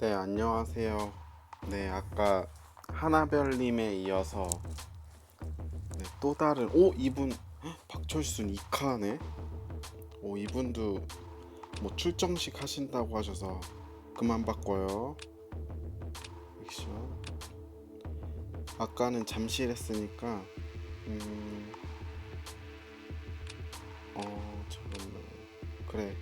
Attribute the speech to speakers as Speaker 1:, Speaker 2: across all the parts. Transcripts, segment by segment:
Speaker 1: 네, 안녕하세요. 네, 아까 하나별님에 이어서 네, 또 다른 오 이분 헉, 박철순 이카네. 오 이분도 뭐 출정식 하신다고 하셔서 그만 바꿔요. 액션. 아까는 잠실 했으니까 음. 어 잠깐만 그래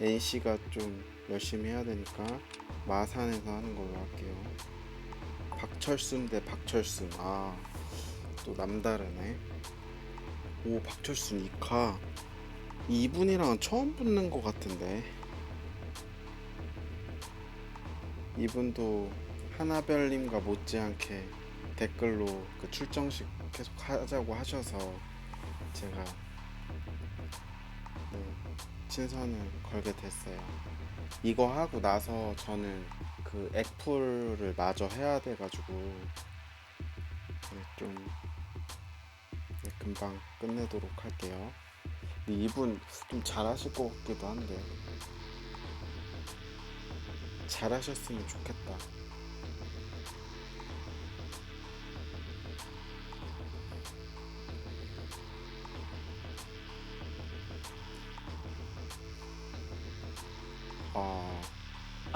Speaker 1: NC가 좀 열심히 해야 되니까 마산에서 하는 걸로 할게요. 박철순 대 박철순. 아, 또 남다르네. 오, 박철순 이카. 이분이랑 처음 붙는 것 같은데. 이분도 하나별님과 못지않게 댓글로 그 출정식 계속 하자고 하셔서 제가 네, 친선을 걸게 됐어요. 이거 하고 나서 저는 그 액풀을 마저 해야 돼가지고 네, 좀 네, 금방 끝내도록 할게요. 이분 좀 잘하실 것 같기도 한데 잘하셨으면 좋겠다.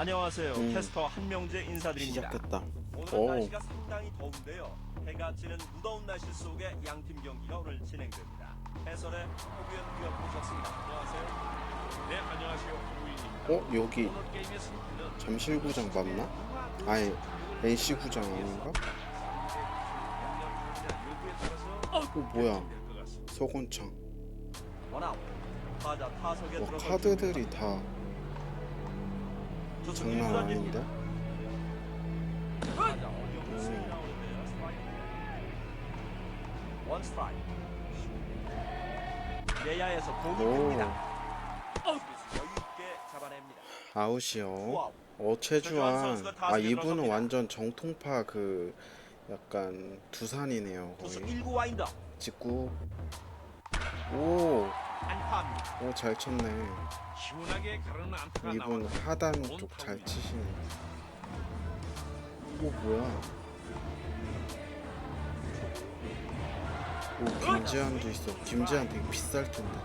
Speaker 2: 안녕하세요.
Speaker 1: 음.
Speaker 2: 캐스터 한명재 인사드립니다.
Speaker 1: 시작됐다.
Speaker 2: 오늘
Speaker 1: 오.
Speaker 2: 날씨가 상당히 더운데요. 해가 지는 무더운 날씨 속에 양팀 경기가 오늘 진행됩니다. 해설의 호규현 위원 모셨습니다. 안녕하세요.
Speaker 3: 네, 안녕하세요. 홍우인입니다.
Speaker 1: 어 여기
Speaker 3: 오늘 게임의 승부는
Speaker 1: 잠실구장 맞나? 아니 NC 구장 아닌가? 어 뭐야 서건창
Speaker 2: 원아웃. 타자 타석에
Speaker 1: 와
Speaker 2: 들어서
Speaker 1: 카드들이 다 장난 아닌데?
Speaker 2: 내야에서 공이
Speaker 1: 오
Speaker 2: 여유 있게 잡아냅니다.
Speaker 1: 아웃이요. 어 최주환 아 이분은 완전 정통파 그 약간 두산이네요
Speaker 2: 투수
Speaker 1: 거의
Speaker 2: 1구 와인더.
Speaker 1: 직구 오오
Speaker 2: 안타입니다.
Speaker 1: 잘 쳤네
Speaker 3: 시원하게 가르는 안타가
Speaker 1: 이분. 하단 쪽 잘 치시네 오 뭐야 오 김지한도 있어 김지한 되게 비쌀 텐데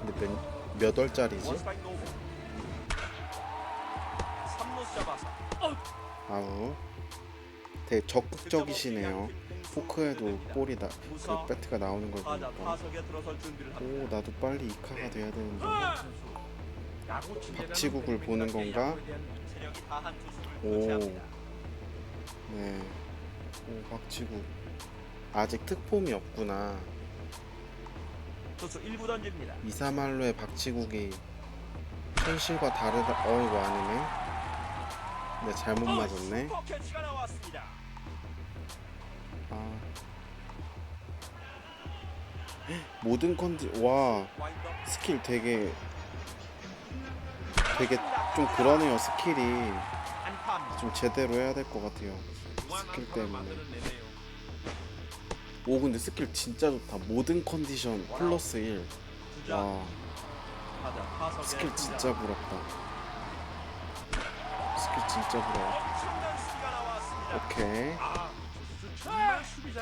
Speaker 1: 근데 몇, 몇 월짜리지?
Speaker 2: 원스트라이크 노볼. 3루수 잡아서
Speaker 1: 아우 되게 적극적이시네요 포크에도 볼이 나, 그 배트가 나오는 걸 보니까. 오 나도 빨리 이카가 돼야 되는데
Speaker 3: 친절한
Speaker 1: 박치국을 보는 건가?
Speaker 2: 투수를
Speaker 1: 오. 네. 오 박치구 아직 특폼이 없구나
Speaker 2: 투수 1구 던집니다.
Speaker 1: 이사말로의 박치국이 현실과 다르다 어 이거 아니네 네 잘못 맞았네 모든 컨디 와 스킬 되게 되게 좀 그러네요 스킬이. 좀 제대로 해야 될 것 같아요 스킬 때문에. 오 근데 스킬 진짜 좋다 모든 컨디션 플러스 1
Speaker 2: 주자
Speaker 1: 와 스킬. 진짜 부럽다 스킬 진짜 부러워. 오케이.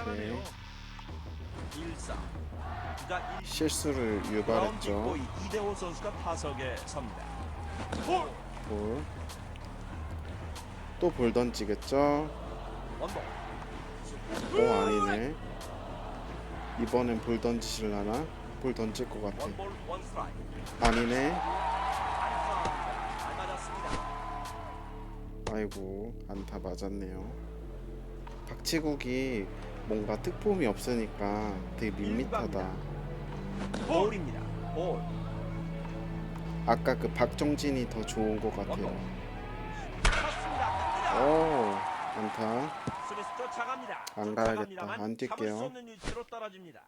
Speaker 1: 오케이.
Speaker 2: 1사. 주자 1
Speaker 1: 실수를 유발했죠.
Speaker 2: 이대호 선수가 타석에 섭니다.
Speaker 1: 볼. 또볼 던지겠죠? 오 아니네. 이번엔 볼 던지실라나? 볼 던질 것 같아. 아니네. 아이고 안타 맞았네요. 박치국이 뭔가 특폼이 없으니까 되게 밋밋하다
Speaker 2: 볼입니다. 볼.
Speaker 1: 아까 그 박정진이 더 좋은 것 같아요. 오 안타
Speaker 2: 스미스 쫓아갑니다.
Speaker 1: 안 가야겠다. 안 뛸게요.
Speaker 2: 잡을 수 없는 위치로 떨어집니다.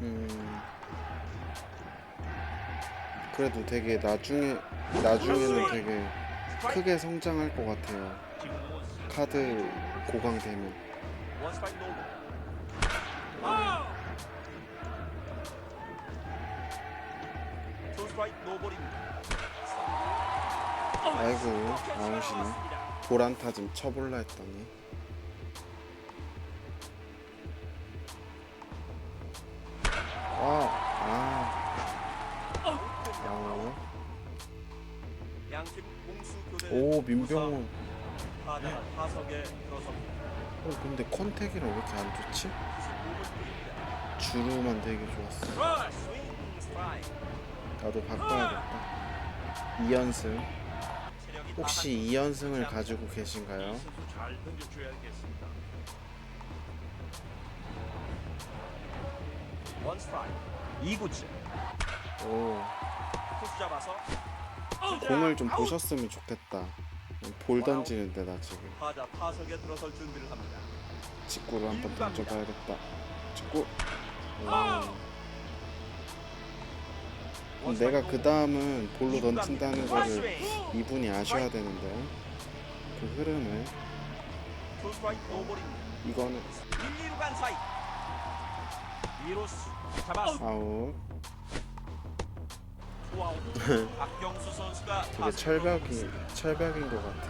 Speaker 1: 음 그래도 되게 나중에 나중에는 되게 크게 성장할 것 같아요. 카드 고강되면. 아이고 아웃이네. 보란타 좀 쳐볼라 했더니 오 민병훈
Speaker 2: 타자가 타석에 들어섭니다.
Speaker 1: 어 근데 컨택이랑 왜 이렇게 안 좋지?
Speaker 2: 95분
Speaker 1: 주루만 되게 좋았어
Speaker 2: 프리입니다. 스윙 스트라이크.
Speaker 1: 나도 바꿔야겠다 2연승
Speaker 2: 체력이
Speaker 1: 혹시 2연승을 가지고 계신가요?
Speaker 3: 선수 잘 던져줘야겠습니다.
Speaker 2: 원 스트라이크. 2구째.
Speaker 1: 오
Speaker 2: 투수 잡아서
Speaker 1: 공을 좀 보셨으면 좋겠다 볼 던지는데 나 지금
Speaker 2: 타자 타석에 들어설 준비를 합니다.
Speaker 1: 직구를 한번 던져봐야겠다 직구 오. 그럼 내가 그 다음은 볼로 던진다는 거를 이분이 아셔야 되는데 그 흐름을. 이거는
Speaker 2: 1, 2루 간 사이. 2루수 잡았어.
Speaker 1: 아웃.
Speaker 2: 박경수 선수가 타석에
Speaker 1: 철벽이. 철벽인 것 같아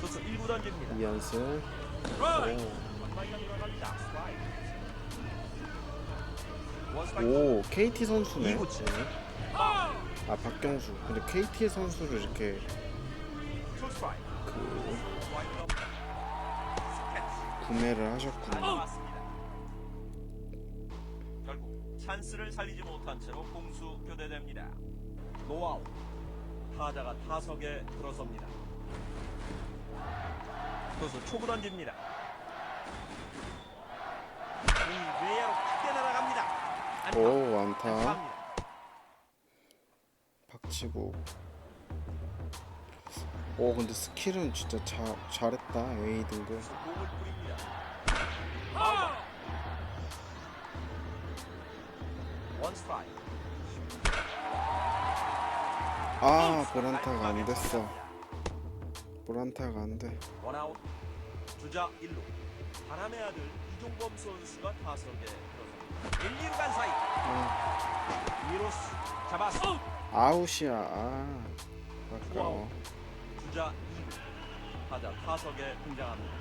Speaker 2: 투수 1구 던집니다.
Speaker 1: 2연승
Speaker 2: 스트라이크. 원바이가 들어갑니다. 스트라이크. 원 스트라이크.
Speaker 1: 오 KT 선수네
Speaker 2: 이구째.
Speaker 1: 아 박경수 근데 KT 선수를 이렇게
Speaker 2: 투 스트라이크.
Speaker 1: 그
Speaker 2: 스트라이크.
Speaker 1: 구매를
Speaker 2: 잘
Speaker 1: 하셨구나.
Speaker 2: 찬스를 살리지 못한 채로 공수 교대됩니다. 노아웃. 타자가 타석에 들어섭니다. 투수 초구 던집니다. 외야로 크게 날아갑니다. 안타.
Speaker 1: 오 안타
Speaker 2: 안타입니다.
Speaker 1: 박치고 오 근데 스킬은 진짜 자, 잘했다 A 등급
Speaker 2: 공을
Speaker 1: 아 보란타가 안 됐어. 보란타가 안돼.
Speaker 2: 원아웃. 주자 1루. 바람의 아들 이종범 선수가 타석에 들어섭니다. 1, 2루 간 사이.
Speaker 1: 아,
Speaker 2: 2루수 잡았어.
Speaker 1: 아웃이야. 아 아까워
Speaker 2: 주자 2루 타자 타석에 등장합니다.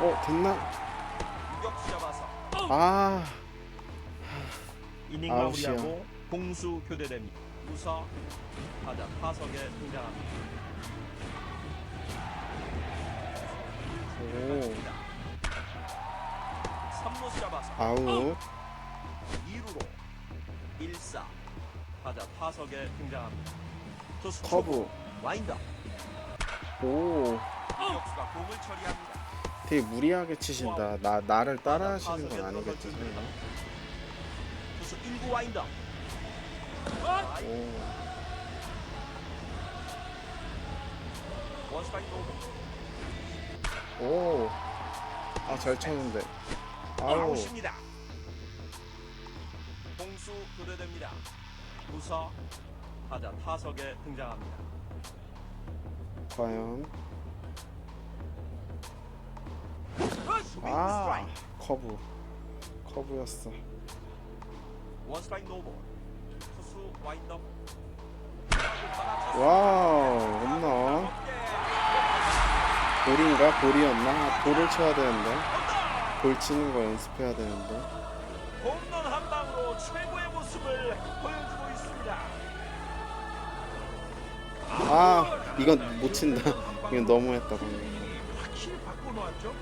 Speaker 1: 어 됐나
Speaker 2: 아. 이닝
Speaker 1: 아웃이야.
Speaker 2: 마무리하고 공수 교대됩니다 우사 타자 타석에 등장합니다.
Speaker 1: 오
Speaker 2: 3루수 잡아서
Speaker 1: 아웃.
Speaker 2: 2루로 1사 타자 타석에 등장합니다. 투수
Speaker 1: 커브.
Speaker 2: 와인더
Speaker 1: 오.
Speaker 2: 유격수가 공을 처리합니다
Speaker 1: 되게 무리하게 치신다 나 나를 따라 하시는 건 아니겠지 설마
Speaker 2: 투수 1구 와인더
Speaker 1: 오 오. 아, 잘 쳤는데. 아우.
Speaker 2: 아웃입니다. 공수 교대됩니다. 우서 타자 타석에 등장합니다.
Speaker 1: 과연. 아. 커브. 커브였어. 와우, 홈런. 볼인가? 볼이었나? 볼을 쳐야 되는데. 볼 치는 거 연습해야 되는데.
Speaker 2: 홈런 한 방으로 최고의 모습을 보여주고 있습니다.
Speaker 1: 아, 이건 못 친다. 이건 너무했다, 방금.
Speaker 3: 확실히 바꿔놓았죠.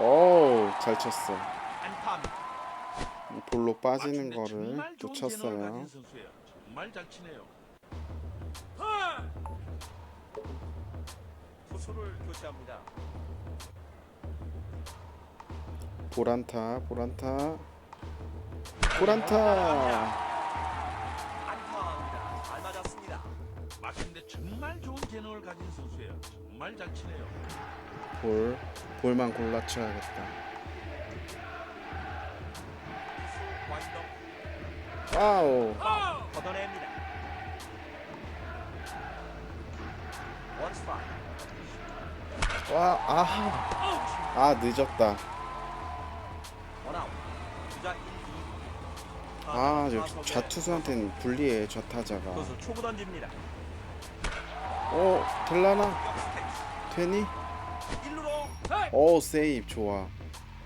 Speaker 1: 오, 잘 쳤어. 볼로 빠지는 거를 놓쳤어요.
Speaker 3: 정말 잘 치네요.
Speaker 2: 투수를 교체합니다.
Speaker 1: 보란타, 보란타. 보란타.
Speaker 2: 맞았습니다.
Speaker 3: 맞춤데 정말 좋은 재능을 가진 선수예요. 정말 잘 치네요.
Speaker 1: 볼, 볼만 골라 쳐야겠다. 와우.
Speaker 2: 걷어냅니다.
Speaker 1: 와, 아, 아 늦었다.
Speaker 2: 주자 1, 2.
Speaker 1: 아, 저 좌투수한테는 불리해 좌타자가. 어, 될라나? 되니?
Speaker 2: 1루로
Speaker 1: 어, 세이브 좋아.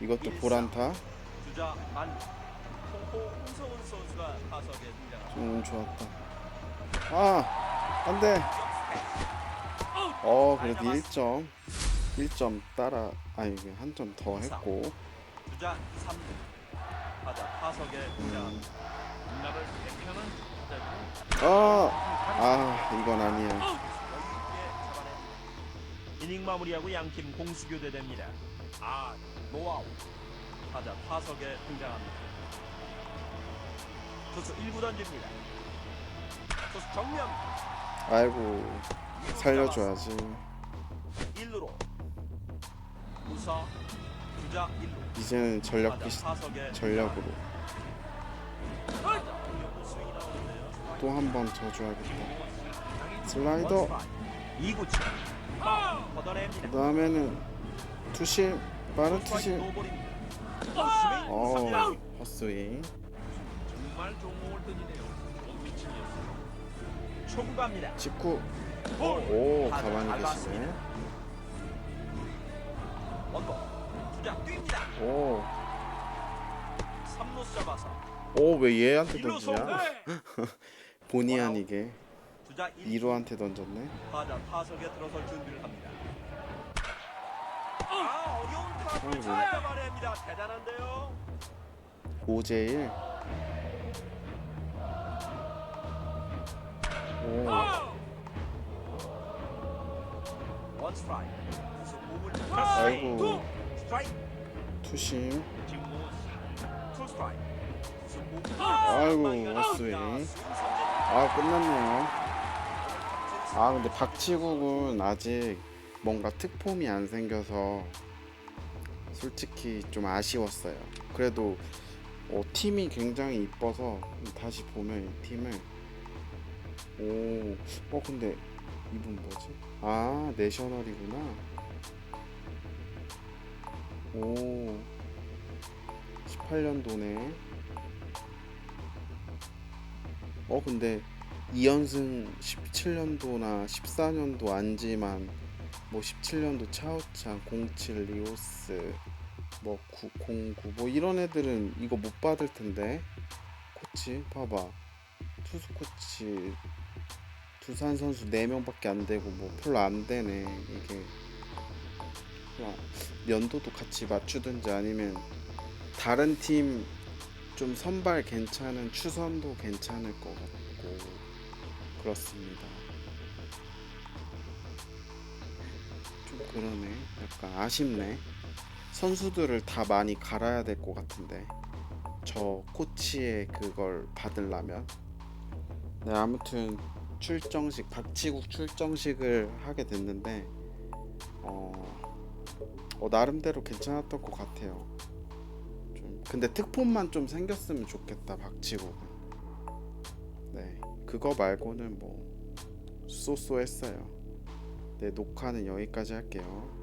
Speaker 1: 이것도 볼안타.
Speaker 2: 주자 만. 홍성훈 선수가 타석에 등장합니다.
Speaker 1: 좀운 좋았다. 아, 안 돼.
Speaker 2: 역스택.
Speaker 1: 어, 그래도 1점. 1점 따라, 아니, 한 점 더 했고.
Speaker 2: 주자 3루. 타자 타석에
Speaker 3: 타자고
Speaker 1: 아, 아, 이건 아니야.
Speaker 2: 이닝 마무리하고 양팀 공수 교대됩니다. 아 노아웃. 타자 타석에 등장합니다. 투수 1구 던집니다. 투수 정면
Speaker 1: 아이고, 살려줘야지.
Speaker 2: 1루로 우사 주자 1루
Speaker 1: 이제는 전력
Speaker 2: 타석에
Speaker 1: 전력으로. 또 한 번 더 줘야겠다. 슬라이더.
Speaker 2: 2구 치 걷어냅니다.
Speaker 1: 그 다음에는 투심, 빠른 투심.
Speaker 2: 노볼입니다.
Speaker 1: 어, 헛스윙.
Speaker 3: 정말 좋은 공을 던지네요. 좋은 피칭이었어요.
Speaker 2: 초구 갑니다.
Speaker 1: 직구.
Speaker 2: 볼.
Speaker 1: 오, 가만히. 계시네.
Speaker 2: 원볼 주자 뜁니다.
Speaker 1: 오,
Speaker 2: 3루수 잡아서
Speaker 1: 오, 왜 얘한테
Speaker 2: 1루 송
Speaker 1: 던지냐? 본의 아니게
Speaker 2: 주자 1루
Speaker 1: 2루한테 던졌네.
Speaker 2: 타자 타석에 들어설 준비를 합니다. 아 어려운 타구를
Speaker 1: 아이고.
Speaker 2: 잘 잡아냅니다. 대단한데요.
Speaker 1: 5제1. 오,
Speaker 2: 원 스트라이크. 투수 몸을
Speaker 1: 아이고,
Speaker 2: 스트라이크
Speaker 1: 투심.
Speaker 3: 김모스
Speaker 2: 투 스트라이크. 투수 몸을
Speaker 1: 아이고,
Speaker 2: 방망이가
Speaker 1: 헛스윙.
Speaker 2: 나옵니다. 스윙 삼진.
Speaker 1: 아, 끝났네요. 아, 근데 박치국은 아직 뭔가 특폼이 안 생겨서 솔직히 좀 아쉬웠어요. 그래도 어, 팀이 굉장히 이뻐서 다시 보면 이 팀을 오, 어 근데 이분 뭐지? 아, 내셔널이구나. 오, 18년도네. 어 근데 이연승 17년도나 14년도 안지만 뭐 17년도 차우찬 07 리오스 뭐 9, 09 뭐 이런 애들은 이거 못 받을 텐데. 코치 봐봐. 투수 코치 두산 선수 4명밖에 안 되고 뭐 별로 안 되네 이게. 연도도 같이 맞추든지 아니면 다른 팀 좀 선발 괜찮은 추선도 괜찮을 것 같고 그렇습니다. 좀 그러네. 약간 아쉽네. 선수들을 다 많이 갈아야 될 것 같은데 저 코치의 그걸 받으려면 네 아무튼 출정식 박치국 출정식을 하게 됐는데 어, 어 나름대로 괜찮았던 것 같아요. 좀 근데 특폰만 좀 생겼으면 좋겠다 박치국은 네 그거 말고는 뭐 쏘쏘했어요. 네 녹화는 여기까지 할게요